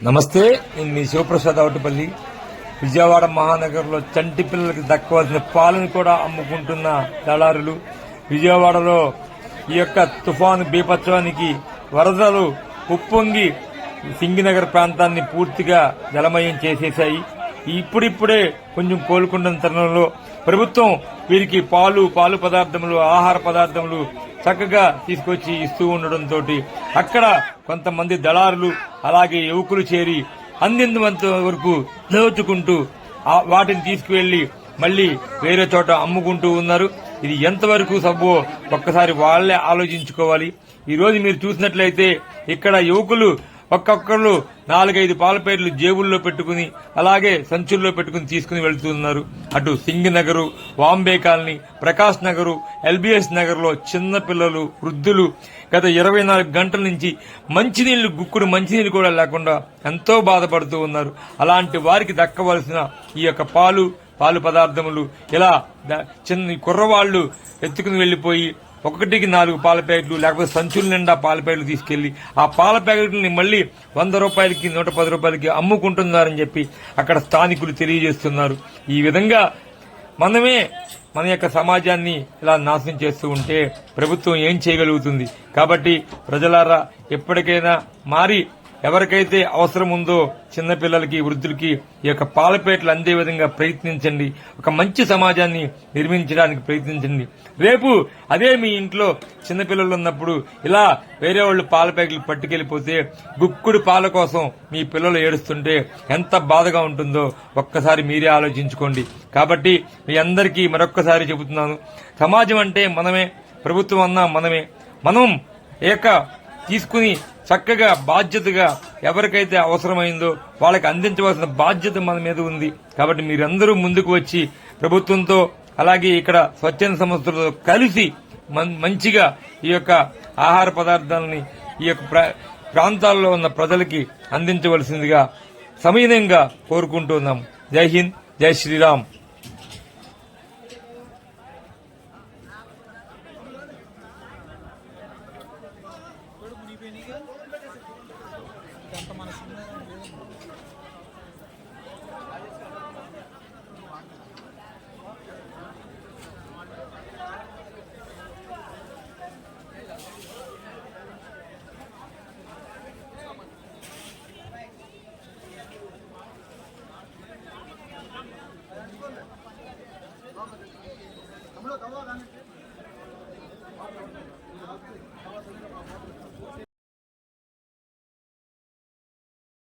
నమస్తే నేను మీ శివప్రసాద్ అవటపల్లి విజయవాడ మహానగరంలో చంటి పిల్లలకి దక్కవలసిన పాలను కూడా అమ్ముకుంటున్న దళారులు. విజయవాడలో ఈ యొక్క తుఫాను బీపత్సవానికి వరదలు ఉప్పొంగి సింగినగర్ ప్రాంతాన్ని పూర్తిగా జలమయం చేసేశాయి. ఇప్పుడిప్పుడే కొంచెం కోలుకుంటున్న తరుణంలో ప్రభుత్వం వీరికి పాలు పాలు పదార్థములు ఆహార పదార్థములు చక్కగా తీసుకొచ్చి ఇస్తూ ఉండడంతో అక్కడ కొంతమంది దళారులు అలాగే యువకులు చేరి అందినంత వరకు దోచుకుంటూ వాటిని తీసుకువెళ్ళి మళ్ళీ వేరే చోట అమ్ముకుంటూ ఉన్నారు. ఇది ఎంతవరకు సబ్బో ఒక్కసారి వాళ్ళే ఆలోచించుకోవాలి. ఈ రోజు మీరు చూసినట్లయితే ఇక్కడ యువకులు ఒక్కొక్కరు నాలుగైదు పాలపేర్లు జేబుల్లో పెట్టుకుని అలాగే సంచుల్లో పెట్టుకుని తీసుకుని వెళ్తున్నారు. అటు Singh Nagar VAMBAY colony Prakash Nagar LBS నగర్లో చిన్న పిల్లలు వృద్ధులు గత ఇరవై నాలుగు గంటల నుంచి మంచినీళ్ళు గుక్కుడు మంచినీళ్ళు కూడా లేకుండా ఎంతో బాధపడుతూ ఉన్నారు. అలాంటి వారికి దక్కవలసిన ఈ యొక్క పాలు పాలు పదార్థములు ఇలా చిన్న కుర్రవాళ్ళు ఎత్తుకుని వెళ్ళిపోయి ఒకటికి నాలుగు పాల ప్యాకెట్లు లేకపోతే సంచుల నిండా పాల ప్యాకెట్లు తీసుకెళ్ళి ఆ పాల ప్యాకెట్లని మళ్ళీ వంద రూపాయలకి నూట పది రూపాయలకి అమ్ముకుంటున్నారని చెప్పి అక్కడ స్థానికులు తెలియజేస్తున్నారు. ఈ విధంగా మనమే మన యొక్క సమాజాన్ని ఇలా నాశనం చేస్తూ ఉంటే ప్రభుత్వం ఏం చేయగలుగుతుంది? కాబట్టి ప్రజలారా ఎప్పటికైనా మారి ఎవరికైతే అవసరం ఉందో చిన్నపిల్లలకి వృద్ధులకి ఈ యొక్క పాలపేటలు అందే విధంగా ప్రయత్నించండి. ఒక మంచి సమాజాన్ని నిర్మించడానికి ప్రయత్నించండి. రేపు అదే మీ ఇంట్లో చిన్నపిల్లలు ఉన్నప్పుడు ఇలా వేరే వాళ్ళు పాలపేకలు పట్టుకెళ్ళిపోతే పట్టుకెళ్ళిపోతే గుక్కుడు పాల కోసం మీ పిల్లలు ఏడుస్తుంటే ఎంత బాధగా ఉంటుందో ఒక్కసారి మీరే ఆలోచించుకోండి. కాబట్టి మీ అందరికీ మరొక్కసారి చెబుతున్నాను. సమాజం అంటే మనమే ప్రభుత్వం అన్నా మనమే. మనం ఈ యొక్క తీసుకుని చక్కగా బాధ్యతగా ఎవరికైతే అవసరమైందో వాళ్ళకి అందించవలసిన బాధ్యత మన మీద ఉంది. కాబట్టి మీరందరూ ముందుకు వచ్చి ప్రభుత్వంతో అలాగే ఇక్కడ స్వచ్ఛంద సంస్థలతో కలిసి మంచిగా ఈ యొక్క ఆహార పదార్థాలని ఈ యొక్క ప్రాంతాల్లో ఉన్న ప్రజలకి అందించవలసిందిగా సమయంగా కోరుకుంటున్నాం జై హింద్ జై శ్రీరామ్. అయిపోయినాయి ఇదంత మన Vamos, vamos, vamos.